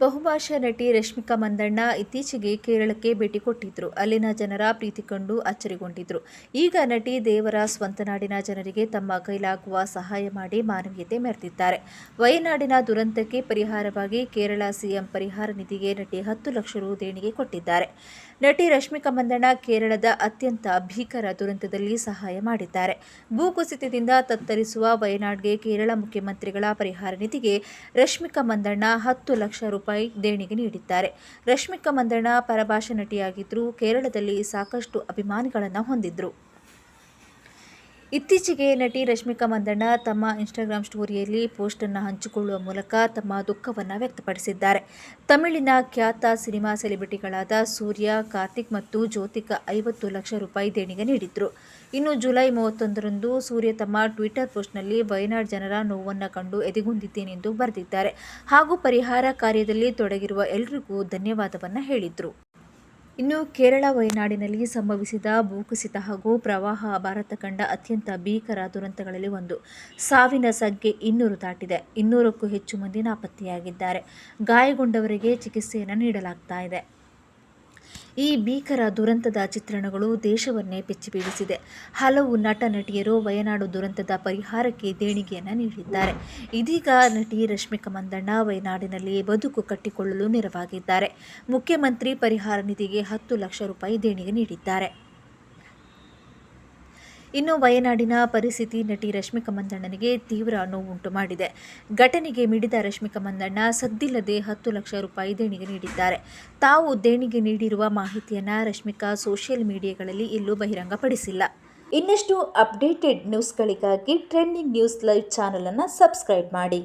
ಬಹುಭಾಷಾ ನಟಿ ರಶ್ಮಿಕಾ ಮಂದಣ್ಣ ಇತ್ತೀಚೆಗೆ ಕೇರಳಕ್ಕೆ ಭೇಟಿ ಕೊಟ್ಟಿದ್ರು. ಅಲ್ಲಿನ ಜನರ ಪ್ರೀತಿ ಕಂಡು ಅಚ್ಚರಿಗೊಂಡಿದ್ರು. ಈಗ ನಟಿ ದೇವರ ಸ್ವಂತ ನಾಡಿನ ಜನರಿಗೆ ತಮ್ಮ ಕೈಲಾಗುವ ಸಹಾಯ ಮಾಡಿ ಮಾನವೀಯತೆ ಮೆರೆದಿದ್ದಾರೆ. ವಯನಾಡಿನ ದುರಂತಕ್ಕೆ ಪರಿಹಾರವಾಗಿ ಕೇರಳ ಸಿಎಂ ಪರಿಹಾರ ನಿಧಿಗೆ ನಟಿ ಹತ್ತು ಲಕ್ಷ ರು ದೇಣಿಗೆ ಕೊಟ್ಟಿದ್ದಾರೆ. ನಟಿ ರಶ್ಮಿಕಾ ಮಂದಣ್ಣ ಕೇರಳದ ಅತ್ಯಂತ ಭೀಕರ ದುರಂತದಲ್ಲಿ ಸಹಾಯ ಮಾಡಿದ್ದಾರೆ. ಭೂಕುಸಿತದಿಂದ ತತ್ತರಿಸುವ ವಯನಾಡ್ಗೆ ಕೇರಳ ಮುಖ್ಯಮಂತ್ರಿಗಳ ಪರಿಹಾರ ನಿಧಿಗೆ ರಶ್ಮಿಕಾ ಮಂದಣ್ಣ ಹತ್ತು ಲಕ್ಷ ರೂಪಾಯಿ ದೇಣಿಗೆ ನೀಡಿದ್ದಾರೆ. ರಶ್ಮಿಕಾ ಮಂದಣ್ಣ ಪರಭಾಷಾ ನಟಿಯಾಗಿದ್ದರೂ ಕೇರಳದಲ್ಲಿ ಸಾಕಷ್ಟು ಅಭಿಮಾನಿಗಳನ್ನು ಹೊಂದಿದ್ರು. ಇತ್ತೀಚೆಗೆ ನಟಿ ರಶ್ಮಿಕಾ ಮಂದಣ್ಣ ತಮ್ಮ ಇನ್ಸ್ಟಾಗ್ರಾಮ್ ಸ್ಟೋರಿಯಲ್ಲಿ ಪೋಸ್ಟ್ ಅನ್ನು ಹಂಚಿಕೊಳ್ಳುವ ಮೂಲಕ ತಮ್ಮ ದುಃಖವನ್ನು ವ್ಯಕ್ತಪಡಿಸಿದ್ದಾರೆ. ತಮಿಳಿನ ಖ್ಯಾತ ಸಿನಿಮಾ ಸೆಲೆಬ್ರಿಟಿಗಳಾದ ಸೂರ್ಯ, ಕಾರ್ತಿಕ್ ಮತ್ತು ಜ್ಯೋತಿಕಾ ಐವತ್ತು ಲಕ್ಷ ರೂಪಾಯಿ ದೇಣಿಗೆ ನೀಡಿದ್ರು. ಇನ್ನು ಜುಲೈ ಮೂವತ್ತೊಂದರಂದು ಸೂರ್ಯ ತಮ್ಮ ಟ್ವಿಟರ್ ಪೋಸ್ಟ್ನಲ್ಲಿ, ವಯನಾಡ್ ಜನರ ನೋವನ್ನು ಕಂಡು ಎದೆಗುಂದಿದ್ದೇನೆಂದು ಬರೆದಿದ್ದಾರೆ. ಹಾಗೂ ಪರಿಹಾರ ಕಾರ್ಯದಲ್ಲಿ ತೊಡಗಿರುವ ಎಲ್ಲರಿಗೂ ಧನ್ಯವಾದವನ್ನು ಹೇಳಿದ್ರು. ಇನ್ನು ಕೇರಳ, ವಯನಾಡಿನಲ್ಲಿ ಸಂಭವಿಸಿದ ಭೂಕುಸಿತ ಹಾಗೂ ಪ್ರವಾಹ ಭಾರತ ಕಂಡ ಅತ್ಯಂತ ಭೀಕರ ದುರಂತಗಳಲ್ಲಿ ಒಂದು. ಸಾವಿನ ಸಂಖ್ಯೆ ಇನ್ನೂರು ದಾಟಿದೆ. ಇನ್ನೂರಕ್ಕೂ ಹೆಚ್ಚು ಮಂದಿ ನಾಪತ್ತೆಯಾಗಿದ್ದಾರೆ. ಗಾಯಗೊಂಡವರಿಗೆ ಚಿಕಿತ್ಸೆಯನ್ನು ನೀಡಲಾಗ್ತಾ ಇದೆ. ಈ ಭೀಕರ ದುರಂತದ ಚಿತ್ರಣಗಳು ದೇಶವನ್ನೇ ಬೆಚ್ಚಿಬೀಳಿಸಿದೆ. ಹಲವು ನಟ, ನಟಿಯರು ವಯನಾಡು ದುರಂತದ ಪರಿಹಾರಕ್ಕೆ ದೇಣಿಗೆಯನ್ನು ನೀಡಿದ್ದಾರೆ. ಇದೀಗ ನಟಿ ರಶ್ಮಿಕಾ ಮಂದಣ್ಣ ವಯನಾಡಿನಲ್ಲಿ ಬದುಕು ಕಟ್ಟಿಕೊಳ್ಳಲು ನೆರವಾಗಿದ್ದಾರೆ. ಮುಖ್ಯಮಂತ್ರಿ ಪರಿಹಾರ ನಿಧಿಗೆ ಹತ್ತು ಲಕ್ಷ ರೂಪಾಯಿ ದೇಣಿಗೆ ನೀಡಿದ್ದಾರೆ. ಇನ್ನು ವಯನಾಡಿನ ಪರಿಸ್ಥಿತಿ ನಟಿ ರಶ್ಮಿಕಾ ಮಂದಣ್ಣನಿಗೆ ತೀವ್ರ ನೋವುಂಟು ಮಾಡಿದೆ. ಘಟನೆಗೆ ಮಿಡಿದ ರಶ್ಮಿಕಾ ಮಂದಣ್ಣ ಸದ್ದಿಲ್ಲದೆ ಹತ್ತು ಲಕ್ಷ ರೂಪಾಯಿ ದೇಣಿಗೆ ನೀಡಿದ್ದಾರೆ. ತಾವು ದೇಣಿಗೆ ನೀಡಿರುವ ಮಾಹಿತಿಯನ್ನು ರಶ್ಮಿಕಾ ಸೋಷಿಯಲ್ ಮೀಡಿಯಾಗಳಲ್ಲಿ ಎಲ್ಲೂ ಬಹಿರಂಗಪಡಿಸಿಲ್ಲ. ಇನ್ನಷ್ಟು ಅಪ್ಡೇಟೆಡ್ ನ್ಯೂಸ್ಗಳಿಗಾಗಿ ಟ್ರೆಂಡಿಂಗ್ ನ್ಯೂಸ್ ಲೈವ್ ಚಾನಲನ್ನು ಸಬ್ಸ್ಕ್ರೈಬ್ ಮಾಡಿ.